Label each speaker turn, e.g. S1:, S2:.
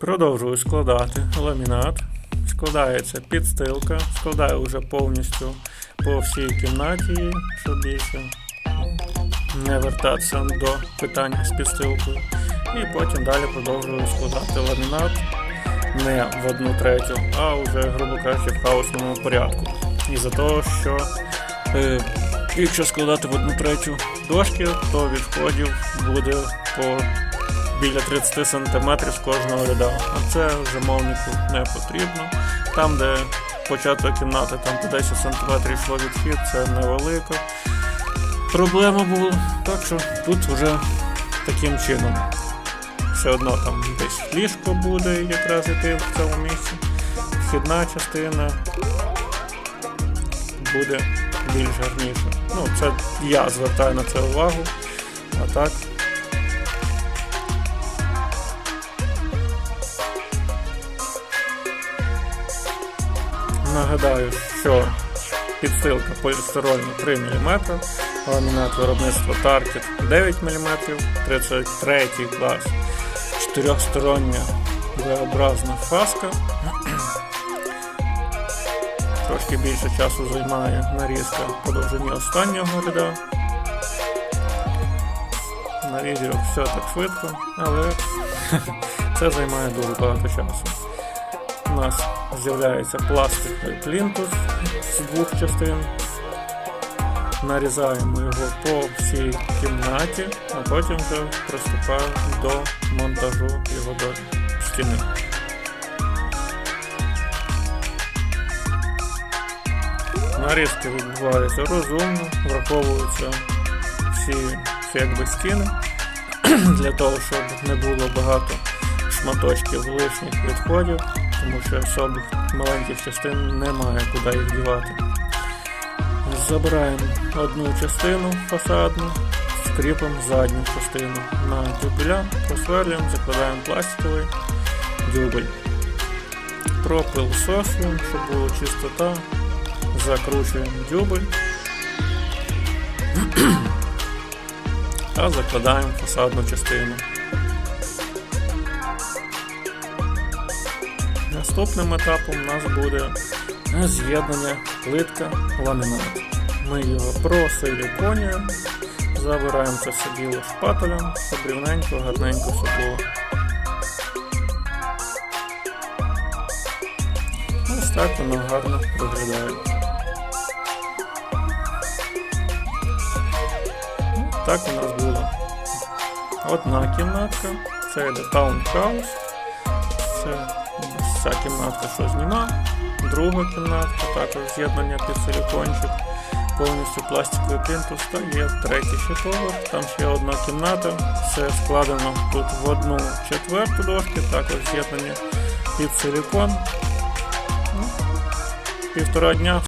S1: Продовжую складати ламінат. Складається підстилка, складаю вже повністю по всій кімнаті, щоб більше не вертатися до питання з підстилкою. І потім далі продовжую складати ламінат не в одну третю, а вже, грубо кажучи, в хаосному порядку. І за того, що е, якщо складати в одну третю дошки, то відходів буде по біля 30 см кожного ряда. А це замовнику не потрібно. Там, де початок кімнати, там по 10 см йшло відхід, це невелика проблема була. Так що тут вже таким чином. Все одно там десь ліжко буде якраз іти в цьому місці. Вхідна частина буде більш гарніша. Ну, це я звертаю на це увагу. А так. Нагадаю, що підстилка полістирольна 3 мм, ламінат виробництва Target 9 мм, 33 клас, чотирьохстороння V-образна фаска. Трошки більше часу займає нарізка по довжині останнього ряда. Нарізів все так швидко, але це займає дуже багато часу. Нас з'являється пластиковий плінтус з двох частин. Нарізаємо його по всій кімнаті, а потім вже приступаємо до монтажу його до стіни. Нарізки відбуваються розумно, враховуються всі якби стіни для того, щоб не було багато шматочків лишніх відходів, тому що особих маленьких частин немає куди їх дівати. Забираємо одну частину фасадну, скріпимо задню частину на дюбеля, просверлюємо, закладаємо пластиковий дюбель. Пропилсосуємо, щоб була чистота, закручуємо дюбель та закладаємо фасадну частину. Наступним етапом у нас буде з'єднання плитка ламінат. Ми його просиліконюємо, забираємо це все діло шпателем, щоб гарненько все. Ось так воно гарно виглядає. Так у нас було одна кімнатка, це йде таунхаус, це ця кімнатка, що зніма, друга кімнатка, також з'єднання під силікончик, повністю пластиковий плінтус, та є третій поверх, там ще одна кімната, все складено тут в одну четверту дошки, також з'єднання під силікон. Ну, Півтора дня